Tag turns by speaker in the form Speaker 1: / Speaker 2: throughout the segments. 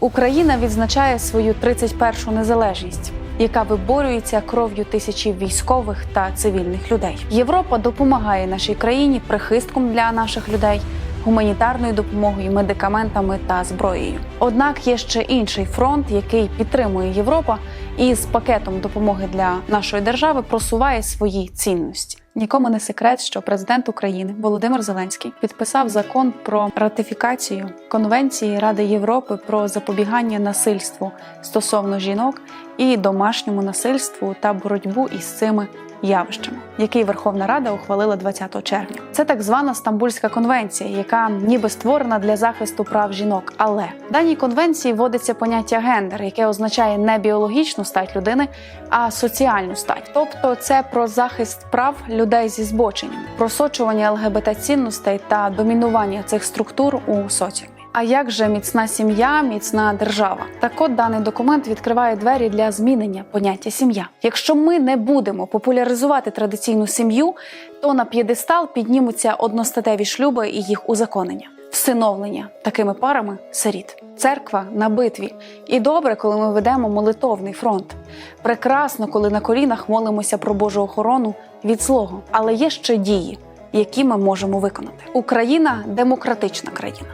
Speaker 1: Україна відзначає свою 31-шу незалежність, яка виборюється кров'ю тисячі військових та цивільних людей. Європа допомагає нашій країні прихистком для наших людей. Гуманітарною допомогою, медикаментами та зброєю. Однак є ще інший фронт, який підтримує Європа, і з пакетом допомоги для нашої держави просуває свої цінності. Нікому не секрет, що президент України Володимир Зеленський підписав закон про ратифікацію Конвенції Ради Європи про запобігання насильству стосовно жінок і домашньому насильству та боротьбу із цими явищами, який Верховна Рада ухвалила 20 червня. Це так звана Стамбульська конвенція, яка ніби створена для захисту прав жінок. Але в даній конвенції вводиться поняття гендер, яке означає не біологічну стать людини, а соціальну стать. Тобто це про захист прав людей зі збоченням, просочування ЛГБТ цінностей та домінування цих структур у соціумі. А як же міцна сім'я, міцна держава? Так от даний документ відкриває двері для змінення поняття сім'я. Якщо ми не будемо популяризувати традиційну сім'ю, то на п'єдестал піднімуться одностатеві шлюби і їх узаконення, всиновлення такими парами сиріт. Церква на битві. І добре, коли ми ведемо молитовний фронт. Прекрасно, коли на колінах молимося про Божу охорону від злого. Але є ще дії, які ми можемо виконати. Україна демократична країна.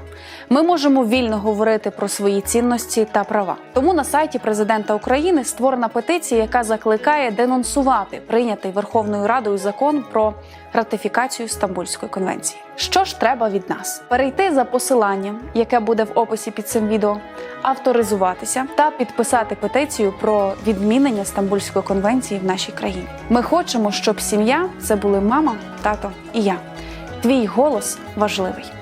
Speaker 1: Ми можемо вільно говорити про свої цінності та права. Тому на сайті президента України створена петиція, яка закликає денонсувати прийнятий Верховною Радою закон про ратифікацію Стамбульської конвенції. Що ж треба від нас? Перейти за посиланням, яке буде в описі під цим відео, авторизуватися та підписати петицію про відмінення Стамбульської конвенції в нашій країні. Ми хочемо, щоб сім'я це були мама, тато і я. Твій голос важливий.